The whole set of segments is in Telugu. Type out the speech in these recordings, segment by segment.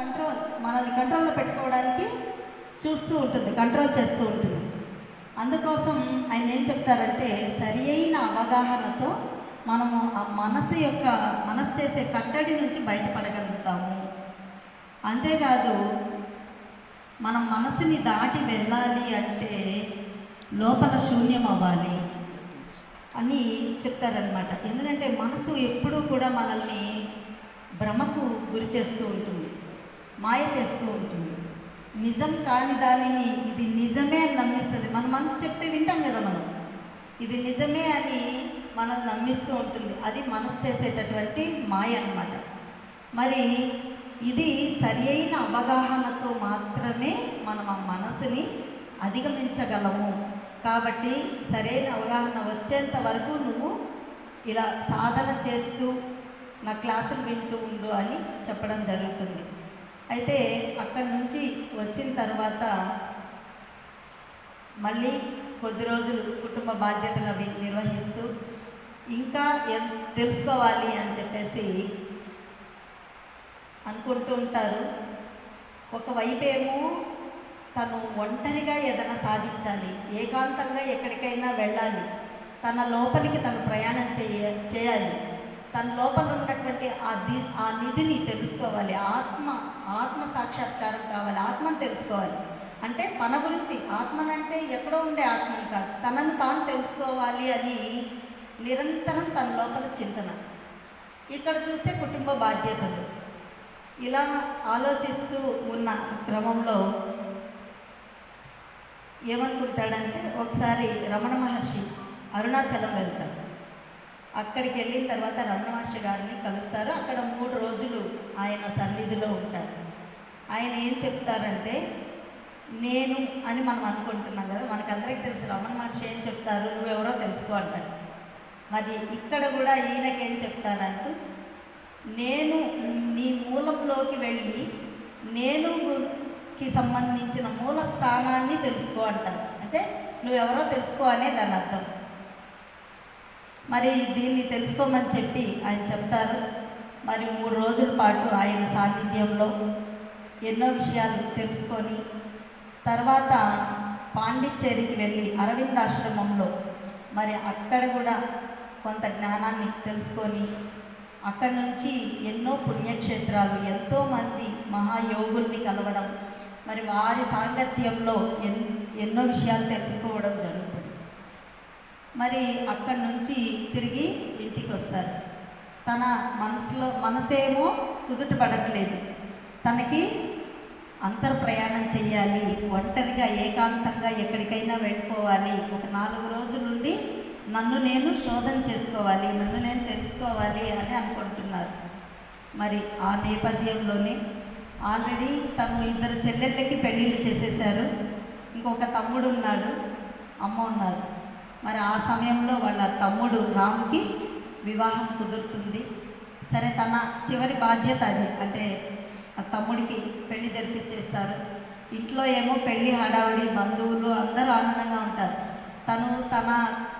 కంట్రోల్ మనల్ని కంట్రోల్లో పెట్టుకోవడానికి చూస్తూ ఉంటుంది కంట్రోల్ చేస్తూ ఉంటుంది. అందుకోసం ఆయన ఏం చెప్తారంటే సరి అయిన అవగాహనతో మనము ఆ మనసు యొక్క మనసు చేసే కట్టడి నుంచి బయటపడగలుగుతాము. అంతేకాదు మనం మనసుని దాటి వెళ్ళాలి అంటే లోపల శూన్యం అవ్వాలి అని చెప్తారనమాట ఎందుకంటే మనసు ఎప్పుడూ కూడా మనల్ని భ్రమకు గురి చేస్తూ ఉంటుంది. మాయ చేస్తూ ఉంటుంది. నిజం కాని దానిని ఇది నిజమే అని నమ్మిస్తుంది. మన మనసు చెప్తే వింటాం కదా మనం. ఇది నిజమే అని మనల్ని నమ్మిస్తూ ఉంటుంది. అది మనసు చేసేటటువంటి మాయ అన్నమాట. మరి ఇది సరి అయిన అవగాహనతో మాత్రమే మనం ఆ మనసుని అధిగమించగలము. కాబట్టి సరైన అవగాహన వచ్చేంత వరకు నువ్వు ఇలా సాధన చేస్తూ నా క్లాసులు వింటూ ఉండు అని చెప్పడం జరుగుతుంది. అయితే అక్కడి నుంచి వచ్చిన తర్వాత మళ్ళీ కొద్ది రోజులు కుటుంబ బాధ్యతలు అవి నిర్వహిస్తూ ఇంకా తెలుసుకోవాలి అని చెప్పేసి అనుకుంటూ ఉంటారు. ఒకవైపేమో ఏమో తను ఒంటరిగా ఏదైనా సాధించాలి ఏకాంతంగా ఎక్కడికైనా వెళ్ళాలి తన లోపలికి తను ప్రయాణం చేయ చేయాలి. తన లోపల ఉన్నటువంటి ఆ ది ఆ నిధిని తెలుసుకోవాలి. ఆత్మ ఆత్మ సాక్షాత్కారం కావాలి. ఆత్మను తెలుసుకోవాలి. అంటే తన గురించి ఆత్మనంటే ఎక్కడో ఉండే ఆత్మని కాదు. తనను తాను తెలుసుకోవాలి అని నిరంతరం తన లోపల చింతన. ఇక్కడ చూస్తే కుటుంబ బాధ్యతలు. ఇలా ఆలోచిస్తూ ఉన్న క్రమంలో ఏమనుకుంటాడంటే ఒకసారి రమణ మహర్షి అరుణాచలం వెళ్తారు అక్కడికి వెళ్ళిన తర్వాత రమణ మహర్షి గారిని కలుస్తారు. అక్కడ మూడు రోజులు ఆయన సన్నిధిలో ఉంటారు. ఆయన ఏం చెప్తారంటే నేను అని మనం అనుకుంటున్నాం కదా మనకందరికీ తెలుసు రమణ మహర్షి ఏం చెప్తారు నువ్వెవరో తెలుసుకో అంటారు. మరి ఇక్కడ కూడా ఈయనకేం చెప్తారంటూ నేను నీ మూలంలోకి వెళ్ళి నేనుకి సంబంధించిన మూల స్థానాన్ని తెలుసుకో అంటారు. అంటే నువ్వెవరో తెలుసుకో అనే దాని అర్థం. మరి దీన్ని తెలుసుకోమని చెప్పి ఆయన చెప్తారు. మరి మూడు రోజుల పాటు ఆయన సాన్నిధ్యంలో ఎన్నో విషయాలు తెలుసుకొని తర్వాత పాండిచ్చేరికి వెళ్ళి అరవిందాశ్రమంలో మరి అక్కడ కూడా కొంత జ్ఞానాన్ని తెలుసుకొని అక్కడి నుంచి ఎన్నో పుణ్యక్షేత్రాలు ఎంతోమంది మహాయోగుల్ని కలవడం మరి వారి సాంగత్యంలో ఎన్ ఎన్నో విషయాలు తెలుసుకోవడం జరుగుతుంది. మరి అక్కడి నుంచి తిరిగి ఇంటికి వస్తారు తన మనసులో మనసేమో కుదుట పడట్లేదు తనకి అంతర్ ప్రయాణం చేయాలి ఒంటరిగా ఏకాంతంగా ఎక్కడికైనా వెళ్ళిపోవాలి. ఒక నాలుగు రోజుల నుండి నన్ను నేను శోధన చేసుకోవాలి నన్ను నేను తెలుసుకోవాలి అని అనుకుంటున్నారు. మరి ఆ నేపథ్యంలోనే ఆల్రెడీ తను ఇద్దరు చెల్లెళ్ళకి పెళ్ళిళ్ళు చేసేశారు. ఇంకొక తమ్ముడు ఉన్నాడు అమ్మ ఉన్నారు. మరి ఆ సమయంలో వాళ్ళ తమ్ముడు రామ్కి వివాహం కుదురుతుంది. సరే తన చివరి బాధ్యత అది. అంటే ఆ తమ్ముడికి పెళ్ళి జరిపించేస్తారు ఇంట్లో ఏమో పెళ్ళి హడావుడి బంధువులు అందరూ ఆనందంగా ఉంటారు. తను తన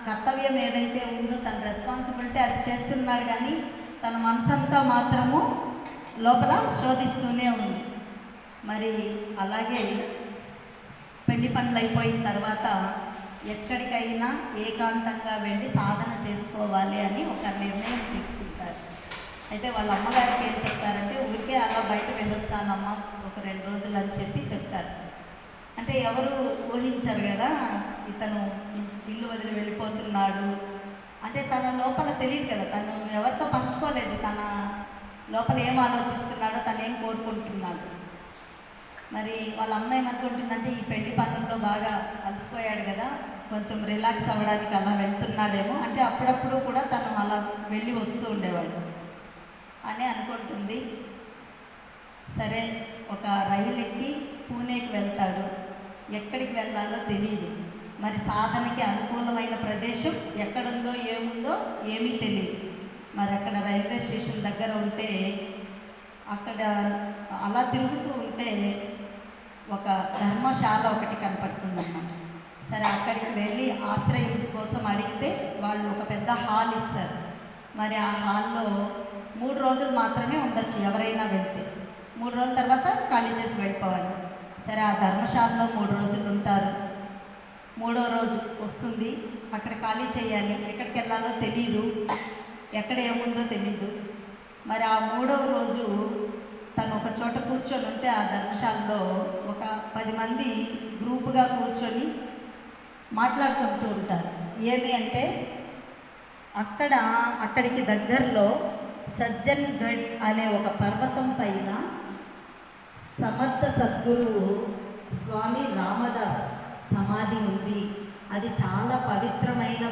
కర్తవ్యం ఏదైతే ఉందో తన రెస్పాన్సిబిలిటీ అది చేస్తున్నాడు కానీ తన మనసంతా మాత్రము లోపల శోధిస్తూనే ఉంది. మరి అలాగే పెళ్ళి పనులు అయిపోయిన తర్వాత ఎక్కడికైనా ఏకాంతంగా వెళ్ళి సాధన చేసుకోవాలి అని ఒక నిర్ణయం తీసుకుంటారు. అయితే వాళ్ళ అమ్మగారికి ఏం చెప్తారంటే ఊరికే అలా బయట వెళ్ళొస్తానమ్మా ఒక రెండు రోజులు అని చెప్పి చెప్తారు. అంటే ఎవరు ఊహించరు కదా ఇతను ఇల్లు వదిలి వెళ్ళిపోతున్నాడు. అంటే తన లోపల తెలియదు కదా తను ఎవరితో పంచుకోలేదు. తన లోపల ఏం ఆలోచిస్తున్నాడో తను ఏం కోరుకుంటున్నాడు. మరి వాళ్ళ అమ్మ ఏమనుకుంటుందంటే ఈ పెళ్ళి పనుల్లో బాగా అలసిపోయాడు కదా కొంచెం రిలాక్స్ అవ్వడానికి అలా వెళ్తున్నాడేమో. అంటే అప్పుడప్పుడు కూడా తను అలా వెళ్ళి వస్తూ ఉండేవాడు అని అనుకుంటుంది. సరే ఒక రైలు ఎక్కి పూణేకి వెళ్తాడు. ఎక్కడికి వెళ్ళాలో తెలియదు మరి సాధనకి అనుకూలమైన ప్రదేశం ఎక్కడుందో ఏముందో ఏమీ తెలియదు మరి అక్కడ రైల్వే స్టేషన్ దగ్గర ఉంటే అక్కడ అలా తిరుగుతూ ఉంటే ఒక ధర్మశాల ఒకటి కనపడుతుందన్నమాట. సరే అక్కడికి వెళ్ళి ఆశ్రయం కోసం అడిగితే వాళ్ళు ఒక పెద్ద హాల్ ఇస్తారు. మరి ఆ హాల్లో మూడు రోజులు మాత్రమే ఉండొచ్చు ఎవరైనా వెళ్తే. మూడు రోజుల తర్వాత ఖాళీ చేసి వెళ్ళిపోవాలి. సరే ఆ ధర్మశాలలో మూడు రోజులు ఉంటారు. మూడో రోజు వస్తుంది. అక్కడ ఖాళీ చేయాలి. ఎక్కడికి వెళ్ళాలో తెలీదు. ఎక్కడ ఏముందో తెలీదు. మరి ఆ మూడవ రోజు తను ఒక చోట కూర్చొని ఉంటే ఆ ధర్మశాలలో ఒక పది మంది గ్రూపుగా కూర్చొని మాట్లాడుకుంటూ ఉంటారు. ఏమి అంటే అక్కడ అక్కడికి దగ్గరలో సజ్జన్గఢ్ అనే ఒక పర్వతం పైన సమర్థ సద్గురువు స్వామి రామదాస్ సమాధి ఉంది. అది చాలా పవిత్రమైన